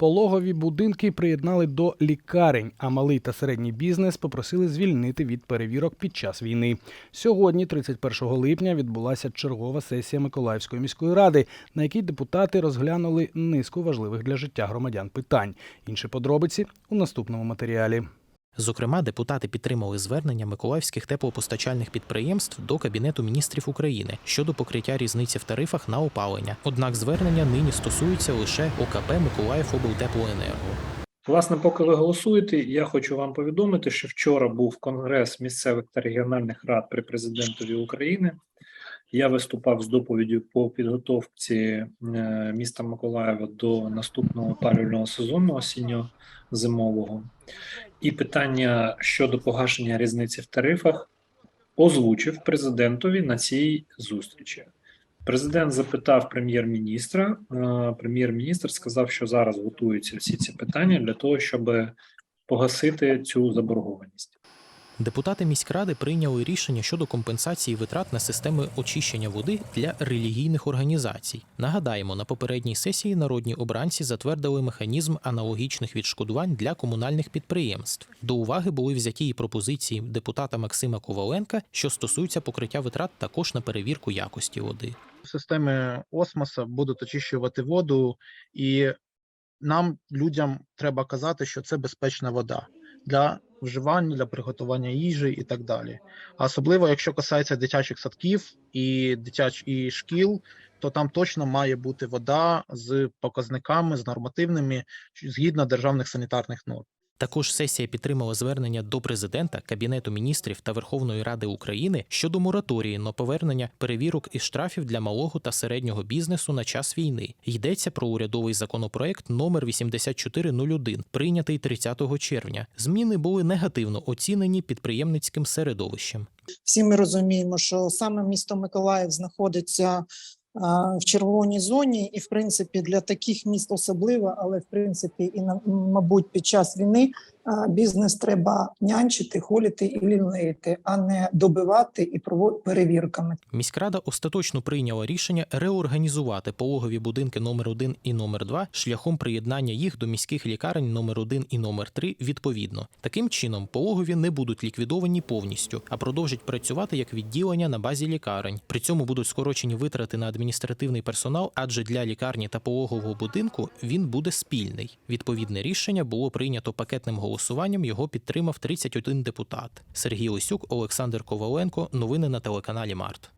Пологові будинки приєднали до лікарень, а малий та середній бізнес попросили звільнити від перевірок під час війни. Сьогодні, 31 липня, відбулася чергова сесія Миколаївської міської ради, на якій депутати розглянули низку важливих для життя громадян питань. Інші подробиці у наступному матеріалі. Зокрема, депутати підтримали звернення миколаївських теплопостачальних підприємств до Кабінету міністрів України щодо покриття різниці в тарифах на опалення. Однак звернення нині стосуються лише ОКП Миколаївоблтеплоенерго. Власне, поки ви голосуєте, я хочу вам повідомити, що вчора був конгрес місцевих та регіональних рад при президентові України. Я виступав з доповіддю по підготовці е, міста Миколаєва до наступного опалювального сезону осінньо-зимового. І питання щодо погашення різниці в тарифах озвучив президентові на цій зустрічі. Президент запитав прем'єр-міністра. е, Прем'єр-міністр сказав, що зараз готуються всі ці питання для того, щоб погасити цю заборгованість. Депутати міськради прийняли рішення щодо компенсації витрат на системи очищення води для релігійних організацій. Нагадаємо, на попередній сесії народні обранці затвердили механізм аналогічних відшкодувань для комунальних підприємств. До уваги були взяті і пропозиції депутата Максима Коваленка, що стосуються покриття витрат також на перевірку якості води. системи осмоса будуть очищувати воду, і нам, людям, треба казати, що це безпечна вода для вживання, для приготування їжі і так далі. А особливо, якщо касається дитячих садків і дитяч і шкіл, то там точно має бути вода з показниками, з нормативними згідно державних санітарних норм. Також сесія підтримала звернення до президента, кабінету міністрів та Верховної Ради України щодо мораторії на повернення перевірок і штрафів для малого та середнього бізнесу на час війни. Йдеться про урядовий законопроект номер 8401, прийнятий 30 червня. Зміни були негативно оцінені підприємницьким середовищем. Всі ми розуміємо, що саме місто Миколаїв знаходиться в червоній зоні, і в принципі для таких міст особливо, але в принципі і мабуть під час війни бізнес треба нянчити, холіти і лілеїти, а не добивати і перевірками. Міськрада остаточно прийняла рішення реорганізувати пологові будинки номер 1 і номер 2 шляхом приєднання їх до міських лікарень номер 1 і номер 3 відповідно. Таким чином, пологові не будуть ліквідовані повністю, а продовжать працювати як відділення на базі лікарень. При цьому будуть скорочені витрати на адміністративний персонал, адже для лікарні та пологового будинку він буде спільний. Відповідне рішення було прийнято пакетним голосуванням. Його підтримав 31 депутат. Сергій Лисюк, Олександр Коваленко. Новини на телеканалі Март.